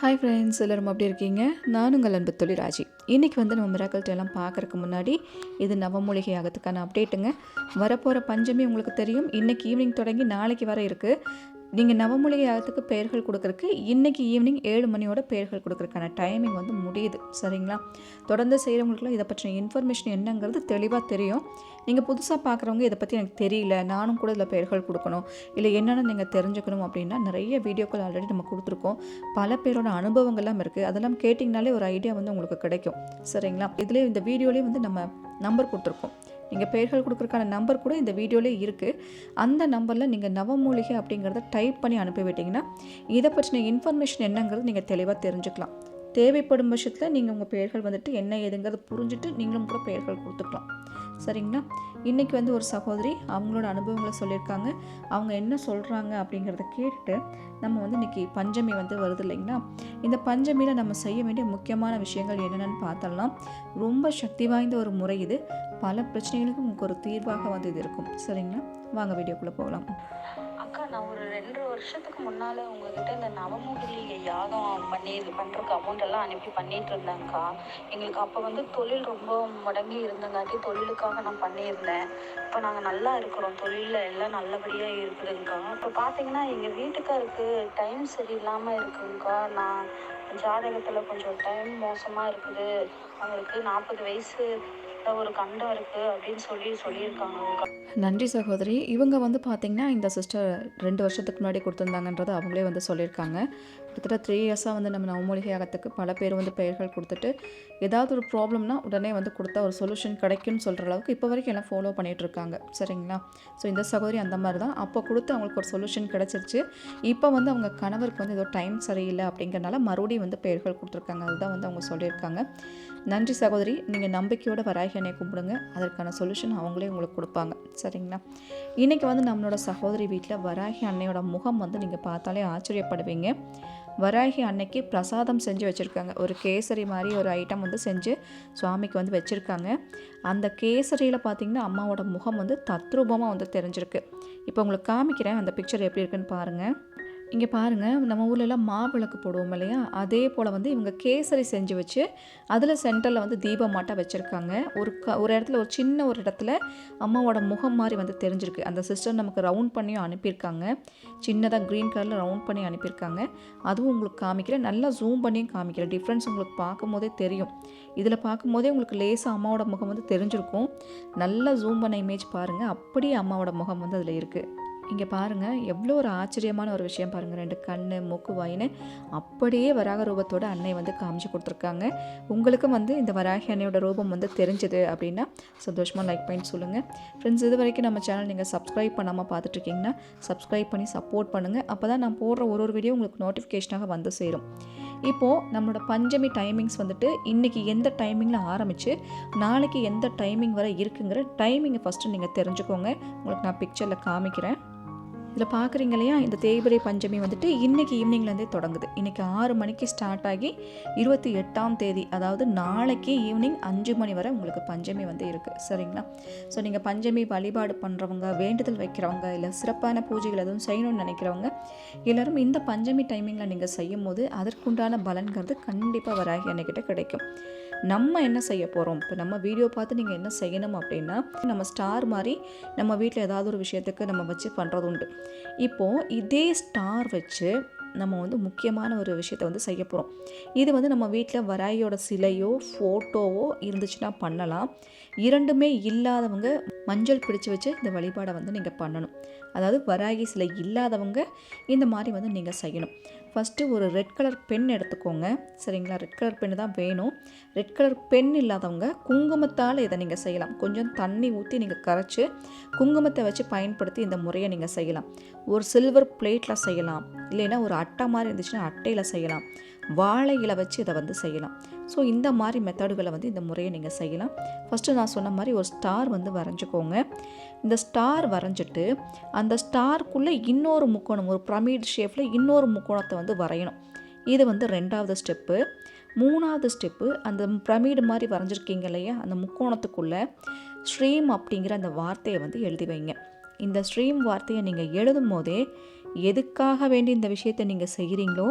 Hi friends எல்லோரும் அப்படி இருக்கீங்க? நான் உங்கள் அன்பு தொழில் ராஜி. இன்றைக்கி வந்து நம்ம மிராக்கள்கிட்ட எல்லாம் பார்க்குறக்கு முன்னாடி இது நவமூலிகை ஆகிறதுக்கான அப்டேட்டுங்க வரப்போகிற பஞ்சமி உங்களுக்கு தெரியும். இன்றைக்கி ஈவினிங் தொடங்கி நாளைக்கு வர இருக்குது நீங்கள் நவமூலிகை யாகத்துக்கு பெயர்கள் கொடுக்குறக்கு இன்றைக்கி ஈவினிங் ஏழு மணியோட பெயர்கள் கொடுக்குறக்கான டைமிங் வந்து முடியுது. சரிங்களா? தொடர்ந்து செய்கிறவங்களுக்குலாம் இதை பற்றின இன்ஃபர்மேஷன் என்னங்கிறது தெளிவாக தெரியும். நீங்கள் புதுசாக பார்க்குறவங்க இதை பற்றி எனக்கு தெரியல. நானும் கூட இதில் பெயர்கள் கொடுக்கணும். இல்லை என்னென்னு நீங்கள் தெரிஞ்சுக்கணும் அப்படின்னா நிறைய வீடியோக்கள் ஆல்ரெடி நம்ம கொடுத்துருக்கோம். பல பேரோட அனுபவங்கள்லாம் இருக்குது அதெல்லாம் கேட்டிங்கனாலே ஒரு ஐடியா வந்து உங்களுக்கு கிடைக்கும். சரிங்களா? இதுலேயே இந்த வீடியோலேயே வந்து நம்ம நம்பர் கொடுத்துருக்கோம். நீங்கள் பெயர்கள் கொடுக்குறக்கான நம்பர் கூட இந்த வீடியோலே இருக்குது அந்த நம்பரில் நீங்கள் நவமூலிகை அப்படிங்கிறத டைப் பண்ணி அனுப்பி விட்டிங்கன்னா இதை பற்றின இன்ஃபர்மேஷன் என்னங்கிறது நீங்கள் தெளிவாக தெரிஞ்சுக்கலாம். தேவைப்படும் பட்சத்தில் நீங்கள் உங்கள் பெயர்கள் வந்துட்டு என்ன ஏதுங்கிறத புரிஞ்சுட்டு நீங்களும் கூட பெயர்கள் கொடுத்துக்கலாம். சரிங்களா? இன்றைக்கி வந்து ஒரு சகோதரி அவங்களோட அனுபவங்களை சொல்லியிருக்காங்க. அவங்க என்ன சொல்கிறாங்க அப்படிங்கிறத கேட்டுட்டு நம்ம வந்து இன்றைக்கி பஞ்சமி வந்து வருது இல்லைங்களா? இந்த பஞ்சமியில் நம்ம செய்ய வேண்டிய முக்கியமான விஷயங்கள் என்னென்னு பார்த்தோம்னா ரொம்ப சக்தி வாய்ந்த ஒரு முறை இது. பல பிரச்சனைகளுக்கும் உங்களுக்கு ஒரு தீர்வாக வந்து இது இருக்கும். சரிங்களா? வாங்க வீடியோக்குள்ளே போகலாம். அக்கா நான் ஒரு வருஷத்துக்கு முன்னால உங்ககிட்ட இந்த நவமூலிகை யாகம் பண்ணி இது பண்ணுறதுக்கு அமௌண்ட் எல்லாம் அனுப்பி பண்ணிட்டு இருந்தேன்க்கா. எங்களுக்கு அப்போ வந்து தொழில் ரொம்ப முடங்கி இருந்தங்காட்டி தொழிலுக்காக நான் பண்ணியிருந்தேன். இப்போ நாங்கள் நல்லா இருக்கிறோம். தொழிலில் எல்லாம் நல்லபடியாக இருக்குதுங்க்கா இப்போ பார்த்தீங்கன்னா எங்கள் வீட்டுக்காருக்கு டைம் சரியில்லாமல் இருக்குங்கக்கா நான் ஜாதகத்தில் கொஞ்சம் டைம் மோசமாக இருக்குது. அவங்களுக்கு நாற்பது வயசு ஒரு கண்டம் இருக்குது அப்படின்னு சொல்லி சொல்லியிருக்காங்க. நன்றி சகோதரி. இவங்க வந்து பார்த்திங்கன்னா இந்த சிஸ்டர் ரெண்டு வருஷத்துக்கு முன்னாடி கொடுத்துருந்தாங்கன்றது அவங்களே வந்து சொல்லியிருக்காங்க. கிட்டத்தட்ட த்ரீ இயர்ஸாக வந்து நம்ம நவமூலிகை ஆகத்துக்கு பல பேர் வந்து பெயர்கள் கொடுத்துட்டு ஏதாவது ஒரு ப்ராப்ளம்னா உடனே வந்து கொடுத்தா ஒரு சொல்யூஷன் கிடைக்கும்னு சொல்கிற அளவுக்கு இப்போ வரைக்கும் எல்லாம் ஃபாலோ பண்ணிகிட்டு இருக்காங்க. சரிங்களா? ஸோ இந்த சகோதரி அந்த மாதிரி தான் அப்போ கொடுத்து அவங்களுக்கு ஒரு சொல்யூஷன் கிடச்சிருச்சு. இப்போ வந்து அவங்க கணவருக்கு வந்து ஏதோ டைம் சரியில்லை அப்படிங்கிறனால மறுபடியும் வந்து பெயர்கள் கொடுத்துருக்காங்க. அதுதான் வந்து அவங்க சொல்லியிருக்காங்க. நன்றி சகோதரி. நீங்கள் நம்பிக்கையோட வராகி அன்னை கும்பிடுங்க. அதற்கான சொல்யூஷன் அவங்களே உங்களுக்கு கொடுப்பாங்க. சரிங்களா? இன்றைக்கி வந்து நம்மளோட சகோதரி வீட்டில் வராகி அன்னையோட முகம் வந்து நீங்கள் பார்த்தாலே ஆச்சரியப்படுவீங்க. வராகி அன்னைக்கு பிரசாதம் செஞ்சு வச்சுருக்காங்க. ஒரு கேசரி மாதிரி ஒரு ஐட்டம் வந்து செஞ்சு சுவாமிக்கு வந்து வச்சுருக்காங்க. அந்த கேசரியில் பார்த்திங்கன்னா அம்மாவோட முகம் வந்து தத்ரூபமாக வந்து தெரிஞ்சிருக்கு. இப்போ உங்களுக்கு காமிக்கிறேன் அந்த பிக்சர் எப்படி இருக்குன்னு பாருங்கள் இங்கே பாருங்கள் நம்ம ஊர்லலாம் மாவிளக்கு போடுவோம் இல்லையா? அதே போல் வந்து இவங்க கேசரி செஞ்சு வச்சு அதில் சென்டரில் வந்து தீபம் மாட்டாக வச்சுருக்காங்க. ஒரு க ஒரு இடத்துல ஒரு சின்ன ஒரு இடத்துல அம்மாவோட முகம் மாதிரி வந்து தெரிஞ்சிருக்கு. அந்த சிஸ்டர் நமக்கு ரவுண்ட் பண்ணியும் அனுப்பியிருக்காங்க. சின்னதாக க்ரீன் கலரில் ரவுண்ட் பண்ணி அனுப்பியிருக்காங்க. அதுவும் உங்களுக்கு காமிக்கிறேன். நல்லா ஜூம் பண்ணியும் காமிக்கிறேன். டிஃப்ரென்ஸ் உங்களுக்கு பார்க்கும்போதே தெரியும். இதில் பார்க்கும்போதே உங்களுக்கு லேசாக அம்மாவோட முகம் வந்து தெரிஞ்சிருக்கும். நல்லா ஜூம் பண்ண இமேஜ் பாருங்கள் அப்படியே அம்மாவோட முகம் வந்து அதில் இருக்குது இங்கே பாருங்கள் எவ்வளோ ஒரு ஆச்சரியமான ஒரு விஷயம் பாருங்கள் ரெண்டு கண் மூக்கு வாயின்னு அப்படியே வராக ரூபத்தோட அன்னை வந்து காமிச்சு கொடுத்துருக்காங்க. உங்களுக்கும் வந்து இந்த வராகி அன்னையோட ரூபம் வந்து தெரிஞ்சுது அப்படின்னா சந்தோஷமாக லைக் பண்ணி சொல்லுங்கள் ஃப்ரெண்ட்ஸ் இது வரைக்கும் நம்ம சேனல் நீங்கள் சப்ஸ்கிரைப் பண்ணாமல் பார்த்துட்ருக்கீங்கன்னா சப்ஸ்கிரைப் பண்ணி சப்போர்ட் பண்ணுங்கள் அப்போ தான் நான் போடுற ஒரு ஒரு வீடியோ உங்களுக்கு நோட்டிஃபிகேஷனாக வந்து சேரும். இப்போது நம்மளோட பஞ்சமி டைமிங்ஸ் வந்துட்டு இன்றைக்கி எந்த டைமிங்கில் ஆரம்பித்து நாளைக்கு எந்த டைமிங் வரை இருக்குங்கிற டைமிங்கை ஃபஸ்ட்டு நீங்கள் தெரிஞ்சுக்கோங்க. உங்களுக்கு நான் பிக்சரில் காமிக்கிறேன். இதில் பார்க்குறீங்க இல்லையா இந்த தேய்பிரை பஞ்சமி வந்துட்டு இன்றைக்கி ஈவினிங்லேருந்தே தொடங்குது. இன்றைக்கி ஆறு மணிக்கு ஸ்டார்ட் ஆகி இருபத்தி எட்டாம் தேதி அதாவது நாளைக்கு ஈவினிங் அஞ்சு மணி வரை உங்களுக்கு பஞ்சமி வந்து இருக்குது சரிங்களா? ஸோ நீங்கள் பஞ்சமி வழிபாடு பண்ணுறவங்க வேண்டுதல் வைக்கிறவங்க இல்லை சிறப்பான பூஜைகள் எதுவும் செய்யணும்னு நினைக்கிறவங்க எல்லோரும் இந்த பஞ்சமி டைமிங்கில் நீங்கள் செய்யும் போது அதற்குண்டான பலன்கிறது கண்டிப்பாக வராகி அன்னைக்கிட்ட கிடைக்கும். நம்ம என்ன செய்ய போகிறோம் இப்போ நம்ம வீடியோ பார்த்து நீங்கள் என்ன செய்யணும் அப்படின்னா நம்ம ஸ்டார் மாதிரி நம்ம வீட்டில் ஏதாவது ஒரு விஷயத்துக்கு நம்ம வச்சு பண்ணுறது உண்டு. இப்போது இதே ஸ்டார் வச்சு நம்ம வந்து முக்கியமான ஒரு விஷயத்தை வந்து செய்ய போகிறோம் இது வந்து நம்ம வீட்டில் வராயோட சிலையோ ஃபோட்டோவோ இருந்துச்சுன்னா பண்ணலாம். இரண்டுமே இல்லாதவங்க மஞ்சள் பிடிச்சி வச்சு இந்த வழிபாடை வந்து நீங்கள் பண்ணணும். அதாவது வராகி சிலை இல்லாதவங்க இந்த மாதிரி வந்து நீங்கள் செய்யணும். ஃபஸ்ட்டு ஒரு ரெட் கலர் பென் எடுத்துக்கோங்க. சரிங்களா? ரெட் கலர் பென்னு தான் வேணும். ரெட் கலர் பென் இல்லாதவங்க குங்குமத்தால் இதை நீங்கள் செய்யலாம். கொஞ்சம் தண்ணி ஊற்றி நீங்கள் கரைச்சி குங்குமத்தை வச்சு பயன்படுத்தி இந்த முறையை நீங்கள் செய்யலாம். ஒரு சில்வர் பிளேட்டில் செய்யலாம். இல்லைன்னா ஒரு அட்டை மாதிரி இருந்துச்சுன்னா அட்டையில் செய்யலாம். வாழை இலை வச்சு இதை வந்து செய்யலாம். ஸோ இந்த மாதிரி மெத்தடுகளை வந்து இந்த முறையை நீங்கள் செய்யலாம். ஃபஸ்ட்டு நான் சொன்ன மாதிரி ஒரு ஸ்டார் வந்து வரைஞ்சிக்கோங்க. இந்த ஸ்டார் வரைஞ்சிட்டு அந்த ஸ்டார்க்குள்ளே இன்னொரு முக்கோணம் ஒரு பிரமிட் ஷேப்பில் இன்னொரு முக்கோணத்தை வந்து வரையணும். இது வந்து ரெண்டாவது ஸ்டெப்பு மூணாவது ஸ்டெப்பு அந்த பிரமிடு மாதிரி வரைஞ்சிருக்கீங்க இல்லையா? அந்த முக்கோணத்துக்குள்ளே ஸ்ட்ரீம் அப்படிங்கிற அந்த வார்த்தையை வந்து எழுதி வைங்க. இந்த ஸ்ட்ரீம் வார்த்தையை நீங்கள் எழுதும் போதே எதுக்காக வேண்டி இந்த விஷயத்தை நீங்கள் செய்கிறீங்களோ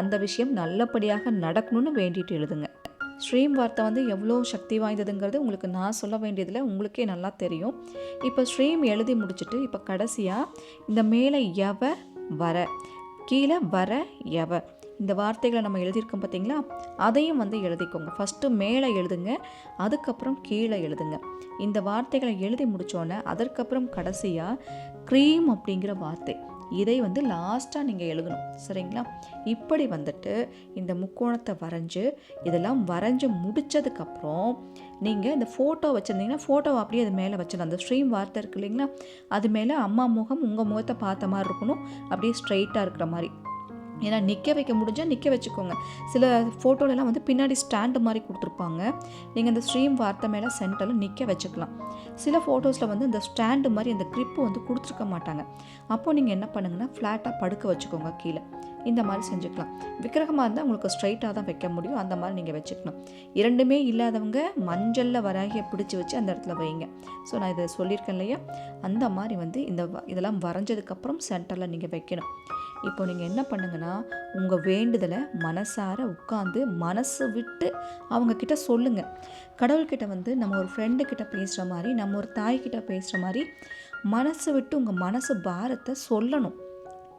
அந்த விஷயம் நல்லபடியாக நடக்கணும்னு வேண்டிட்டு எழுதுங்க. ஸ்ட்ரீம் வார்த்தை வந்து எவ்வளோ சக்தி வாய்ந்ததுங்கிறது உங்களுக்கு நான் சொல்ல வேண்டியதில் உங்களுக்கே நல்லா தெரியும். இப்போ ஸ்ட்ரீம் எழுதி முடிச்சுட்டு இப்போ கடைசியாக இந்த மேலே எவ வர கீழே வர எவ. இந்த வார்த்தைகளை நம்ம எழுதியிருக்கோம் பார்த்தீங்களா? அதையும் வந்து எழுதிக்கோங்க. ஃபஸ்ட்டு மேலே எழுதுங்க அதுக்கப்புறம் கீழே எழுதுங்க. இந்த வார்த்தைகளை எழுதி முடித்தோன்னே அதற்கப்புறம் கடைசியாக க்ரீம் அப்படிங்கிற வார்த்தை. இதை வந்து லாஸ்ட்டாக நீங்கள் எழுதணும். சரிங்களா? இப்படி வந்துட்டு இந்த முக்கோணத்தை வரைஞ்சு இதெல்லாம் வரைஞ்சி முடித்ததுக்கப்புறம் நீங்கள் இந்த ஃபோட்டோ வச்சுருந்தீங்கன்னா ஃபோட்டோவை அப்படியே அது மேலே வச்சிடலாம். அந்த ஸ்ட்ரீம் வார்த்தை இருக்கு இல்லைங்களா? அது மேலே அம்மா முகம் உங்கள் முகத்தை பார்த்த மாதிரி இருக்கணும். அப்படியே ஸ்ட்ரைட்டாக இருக்கிற மாதிரி. ஏன்னா நிற்க வைக்க முடிஞ்சால் நிற்க வச்சுக்கோங்க. சில ஃபோட்டோலலாம் வந்து பின்னாடி ஸ்டாண்டு மாதிரி கொடுத்துருப்பாங்க. நீங்கள் அந்த ஸ்ட்ரீம் வார்த்தை மேலே சென்டரில் நிற்க வச்சுக்கலாம். சில ஃபோட்டோஸில் வந்து இந்த ஸ்டாண்டு மாதிரி அந்த கிரிப்பு வந்து கொடுத்துருக்க மாட்டாங்க. அப்போது நீங்கள் என்ன பண்ணுங்கன்னா ஃப்ளாட்டாக படுக்க வச்சுக்கோங்க கீழே. இந்த மாதிரி செஞ்சுக்கலாம். விக்கிரகமாக இருந்தால் உங்களுக்கு ஸ்ட்ரைட்டாக தான் வைக்க முடியும். அந்த மாதிரி நீங்கள் வச்சுக்கணும் இரண்டுமே இல்லாதவங்க மஞ்சளில் வராகியை பிடிச்சி வச்சு அந்த இடத்துல வைங்க. ஸோ நான் இதை சொல்லியிருக்கேன் இல்லையா? அந்த மாதிரி வந்து இந்த வ- இதெல்லாம் வரைஞ்சதுக்கப்புறம் சென்டரில் நீங்கள் வைக்கணும். இப்போ நீங்கள் என்ன பண்ணுங்கன்னா உங்கள் வேண்டுதலை மனசார உட்காந்து மனசு விட்டு அவங்கக்கிட்ட சொல்லுங்கள் கடவுள்கிட்ட வந்து நம்ம ஒரு ஃப்ரெண்டுக்கிட்ட பேசுகிற மாதிரி நம்ம ஒரு தாய்கிட்ட பேசுகிற மாதிரி மனசு விட்டு உங்கள் மனசு பாரத்தை சொல்லணும்.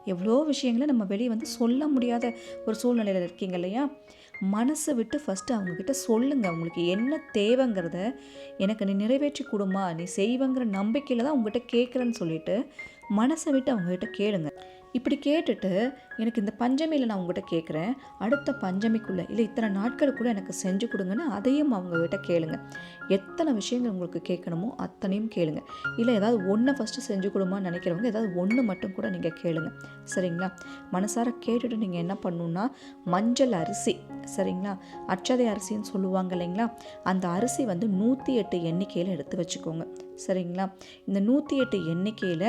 எவ்வளோ விஷயங்களை நம்ம வெளியே வந்து சொல்ல முடியாத ஒரு சூழ்நிலையில் இருக்கீங்க இல்லையா? மனசை விட்டு ஃபஸ்ட்டு அவங்கக்கிட்ட சொல்லுங்கள் உங்களுக்கு என்ன தேவைங்கிறத எனக்கு நீ நிறைவேற்றி கொடுமா நீ செய்வங்கிற நம்பிக்கையில் தான் உங்ககிட்ட கேட்குறேன்னு சொல்லிட்டு மனசை விட்டு அவங்ககிட்ட கேளுங்கள் இப்படி கேட்டுட்டு எனக்கு இந்த பஞ்சமியில் நான் உங்கள்கிட்ட கேட்குறேன் அடுத்த பஞ்சமிக்குள்ளே இல்லை இத்தனை நாட்களுக்குள்ளே எனக்கு செஞ்சு கொடுங்கன்னு அதையும் அவங்ககிட்ட கேளுங்க. எத்தனை விஷயங்கள் உங்களுக்கு கேட்கணுமோ அத்தனையும் கேளுங்க. இல்லை ஏதாவது ஒன்றை ஃபஸ்ட்டு செஞ்சு கொடுமான்னு நினைக்கிறவங்க ஏதாவது ஒன்று மட்டும் கூட நீங்கள் கேளுங்க. சரிங்களா? மனசார கேட்டுட்டு நீங்கள் என்ன பண்ணணுன்னா மஞ்சள் அரிசி சரிங்களா? அச்சதை அரிசின்னு சொல்லுவாங்க இல்லைங்களா? அந்த அரிசி வந்து நூற்றி எட்டு எண்ணிக்கையில் எடுத்து வச்சுக்கோங்க. சரிங்களா? இந்த நூற்றி எட்டு எண்ணிக்கையில்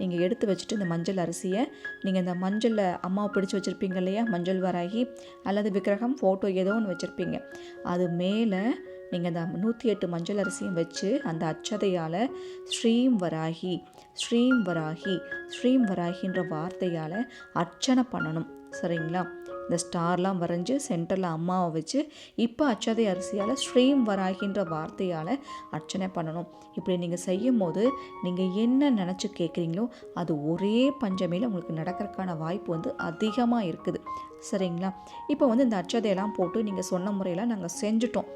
நீங்கள் எடுத்து வச்சுட்டு இந்த மஞ்சள் அரிசியை நீங்கள் இந்த மஞ்சளில் அம்மாவை பிடிச்சி வச்சுருப்பீங்க இல்லையா? மஞ்சள் வராகி அல்லது விக்கிரகம் ஃபோட்டோ ஏதோ ஒன்று வச்சுருப்பீங்க. அது மேலே நீங்கள் அந்த நூற்றி எட்டு மஞ்சள் அரிசியும் வச்சு அந்த அச்சதையால் ஸ்ரீம் வராகி ஸ்ரீம் வராகி ஸ்ரீம் வராகின்ற வார்த்தையால் அர்ச்சனை பண்ணணும். சரிங்களா? இந்த ஸ்டார்லாம் வரைஞ்சி சென்டரில் அம்மாவை வச்சு இப்போ அச்சதை அரிசியால் ஸ்ரீம் வராகின்ற வார்த்தையால் அர்ச்சனை பண்ணணும். இப்படி நீங்கள் செய்யும் போது நீங்கள் என்ன நினச்சி கேட்குறீங்களோ அது ஒரே பஞ்சமையில் உங்களுக்கு நடக்கிறதுக்கான வாய்ப்பு வந்து அதிகமாக இருக்குது. சரிங்களா? இப்போ வந்து இந்த அச்சதையெல்லாம் போட்டு நீங்கள் சொன்ன முறையில் நாங்கள் செஞ்சுட்டோம்.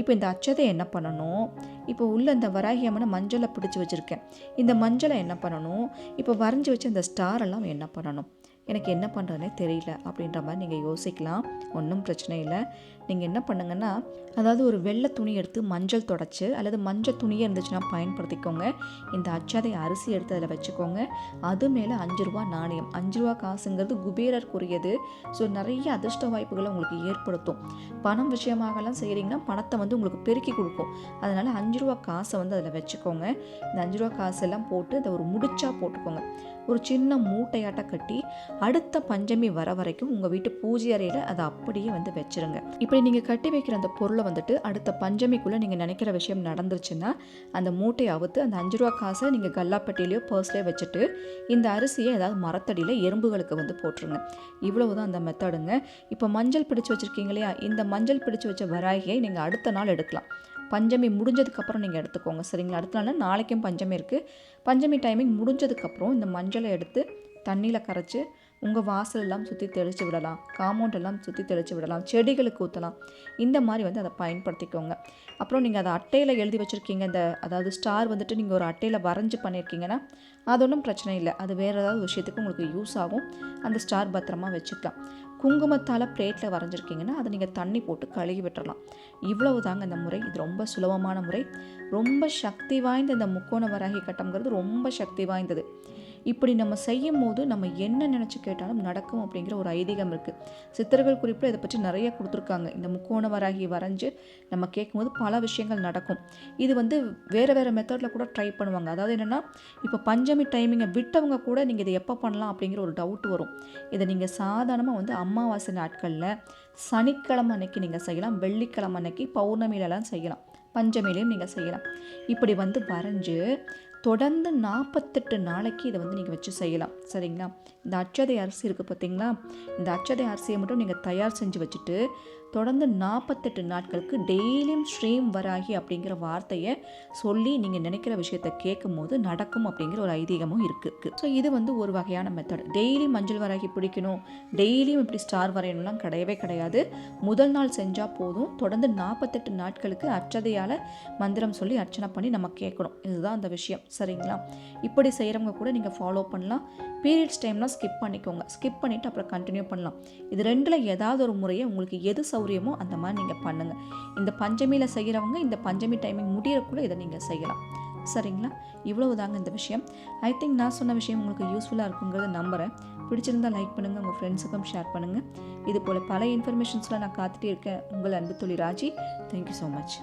இப்போ இந்த அச்சதை என்ன பண்ணணும்? இப்போ உள்ள இந்த வராகி அம்மனை மஞ்சளை பிடிச்சி வச்சுருக்கேன். இந்த மஞ்சளை என்ன பண்ணணும்? இப்போ வரைஞ்சி வச்ச இந்த ஸ்டாரெல்லாம் என்ன பண்ணணும்? எனக்கு என்ன பண்ணுறதுனே தெரியல அப்படின்ற மாதிரி நீங்கள் யோசிக்கலாம். ஒன்றும் பிரச்சனை இல்லை. நீங்கள் என்ன பண்ணுங்கன்னா அதாவது ஒரு வெள்ளை துணி எடுத்து மஞ்சள் தொடச்சி அல்லது மஞ்சள் துணியே இருந்துச்சுன்னா பயன்படுத்திக்கோங்க. இந்த அச்சாதை அரிசி எடுத்து அதில் வச்சுக்கோங்க. அது மேலே அஞ்சு ரூபா நாணயம். அஞ்சு ரூபா காசுங்கிறது குபேரருக்குரியது. ஸோ நிறைய அதிர்ஷ்ட வாய்ப்புகளை உங்களுக்கு ஏற்படுத்தும். பணம் விஷயமாகலாம் செய்கிறீங்கன்னா பணத்தை வந்து உங்களுக்கு பெருக்கி கொடுக்கும். அதனால் அஞ்சு ரூபா காசை வந்து அதில் வச்சுக்கோங்க. இந்த அஞ்சு ரூபா காசெல்லாம் போட்டு அதை ஒரு முடிச்சா போட்டுக்கோங்க. ஒரு சின்ன மூட்டையாட்ட கட்டி அடுத்த பஞ்சமி வர வரைக்கும் உங்கள் வீட்டு பூஜை அறையில் அதை அப்படியே வந்து வச்சிருங்க. இப்படி நீங்கள் கட்டி வைக்கிற அந்த பொருளை வந்துட்டு அடுத்த பஞ்சமிக்குள்ளே நீங்கள் நினைக்கிற விஷயம் நடந்துருச்சுன்னா அந்த மூட்டையை அவுத்து அந்த அஞ்சு ரூபா காசை நீங்கள் கல்லாப்பட்டியிலையோ பர்ஸ்லேயோ வச்சுட்டு இந்த அரிசியை ஏதாவது மரத்தடியில் எறும்புகளுக்கு வந்து போட்டுருங்க. இவ்வளவு தான் அந்த மெத்தடுங்க இப்போ மஞ்சள் பிடிச்சு வச்சுருக்கீங்க இல்லையா? இந்த மஞ்சள் பிடிச்சு வச்ச வராகியை நீங்கள் அடுத்த நாள் எடுக்கலாம். பஞ்சமி முடிஞ்சதுக்கப்புறம் நீங்கள் எடுத்துக்கோங்க சரிங்களா? அடுத்த நாள் நாளைக்கும் பஞ்சமி இருக்குது பஞ்சமி டைமிங் முடிஞ்சதுக்கப்புறம் இந்த மஞ்சளை எடுத்து தண்ணியில் கரைச்சி உங்கள் வாசல் எல்லாம் சுற்றி தெளித்து விடலாம். காம்பவுண்ட் எல்லாம் சுற்றி தெளித்து விடலாம். செடிகளுக்கு ஊற்றலாம் இந்த மாதிரி வந்து அதை பயன்படுத்திக்கோங்க. அப்புறம் நீங்கள் அதை அட்டையில் எழுதி வச்சுருக்கீங்க. இந்த அதாவது ஸ்டார் வந்துட்டு நீங்கள் ஒரு அட்டையில் வரைஞ்சி பண்ணியிருக்கீங்கன்னா அது ஒன்றும் பிரச்சனை இல்லை. அது வேறு ஏதாவது விஷயத்துக்கு உங்களுக்கு யூஸ் ஆகும். அந்த ஸ்டார் பத்திரமா வச்சுக்கலாம். குங்குமத்தால் பிளேட்டில் வரைஞ்சிருக்கீங்கன்னா அதை நீங்கள் தண்ணி போட்டு கழுகி விட்டுறலாம். இவ்வளவு தாங்க இந்த முறை. இது ரொம்ப சுலபமான முறை. ரொம்ப சக்தி வாய்ந்த இந்த முக்கோண வராகி கட்டம்ங்கிறது ரொம்ப சக்தி வாய்ந்தது. இப்படி நம்ம செய்யும் போது நம்ம என்ன நினச்சி கேட்டாலும் நடக்கும் அப்படிங்கிற ஒரு ஐதீகம் இருக்குது சித்தர்கள் குறிப்பில் இதை பற்றி நிறைய கொடுத்துருக்காங்க. இந்த முக்கோண வராகி வரைஞ்சு நம்ம கேட்கும்போது பல விஷயங்கள் நடக்கும். இது வந்து வேறு வேறு மெத்தடில் கூட ட்ரை பண்ணுவாங்க. அதாவது என்னென்னா இப்போ பஞ்சமி டைமிங்கை விட்டவங்க கூட நீங்கள் இதை எப்போ பண்ணலாம் அப்படிங்கிற ஒரு டவுட் வரும். இதை நீங்கள் சாதாரணமாக வந்து அமாவாசை நாட்களில் சனிக்கிழமை அன்னைக்கு நீங்கள் செய்யலாம். வெள்ளிக்கிழமை அன்னைக்கு பௌர்ணமியிலலாம் செய்யலாம். பஞ்சமிலையும் நீங்கள் செய்யலாம். இப்படி வந்து வரைஞ்சு தொடர்ந்து நாற்பத்தெட்டு நாளைக்கு இதை வந்து நீங்கள் வச்சு செய்யலாம். சரிங்களா? இந்த அச்சதை அரிசி இருக்குது பார்த்தீங்களா இந்த அச்சதை அரிசியை மட்டும் நீங்கள் தயார் செஞ்சு வச்சுட்டு தொடர்ந்து நாற்பத்தெட்டு நாட்களுக்கு டெய்லியும் ஸ்ரீம் வராகி அப்படிங்கிற வார்த்தையை சொல்லி நீங்கள் நினைக்கிற விஷயத்த கேட்கும் போது நடக்கும் அப்படிங்கிற ஒரு ஐதீகமும் இருக்குது ஸோ இது வந்து ஒரு வகையான மெத்தட் டெய்லி மஞ்சள் வராகி பிடிக்கணும். டெய்லியும் இப்படி ஸ்டார் வரையணும்லாம் கிடையவே கிடையாது. முதல் நாள் செஞ்சால் போதும். தொடர்ந்து நாற்பத்தெட்டு நாட்களுக்கு அச்சதையால் மந்திரம் சொல்லி அர்ச்சனை பண்ணி நம்ம கேட்கணும். இதுதான் அந்த விஷயம். சரிங்களா? இப்படி செய்கிறவங்க கூட நீங்கள் ஃபாலோ பண்ணலாம். பீரியட்ஸ் டைம்லாம் ஸ்கிப் பண்ணிக்கோங்க. ஸ்கிப் பண்ணிவிட்டு அப்புறம் கண்டினியூ பண்ணலாம். இது ரெண்டில் ஏதாவது ஒரு முறையை உங்களுக்கு எது சௌரியமோ அந்த மாதிரி நீங்கள் பண்ணுங்கள் இந்த பஞ்சமியில் செய்கிறவங்க இந்த பஞ்சமி டைமிங் முடியறக்குள்ளே இதை நீங்கள் செய்யலாம். சரிங்களா? இவ்வளவு தாங்க இந்த விஷயம். ஐ திங்க் நான் சொன்ன விஷயம் உங்களுக்கு யூஸ்ஃபுல்லாக இருக்குங்கிறத நம்புகிறேன் பிடிச்சிருந்தா லைக் பண்ணுங்கள் உங்கள் ஃப்ரெண்ட்ஸுக்கும் ஷேர் பண்ணுங்கள் இது போல் பல இன்ஃபர்மேஷன்ஸ்லாம் நான் காத்துட்டே இருக்கேன். உங்கள் அன்பு தொழில் ராஜி. Thank you so much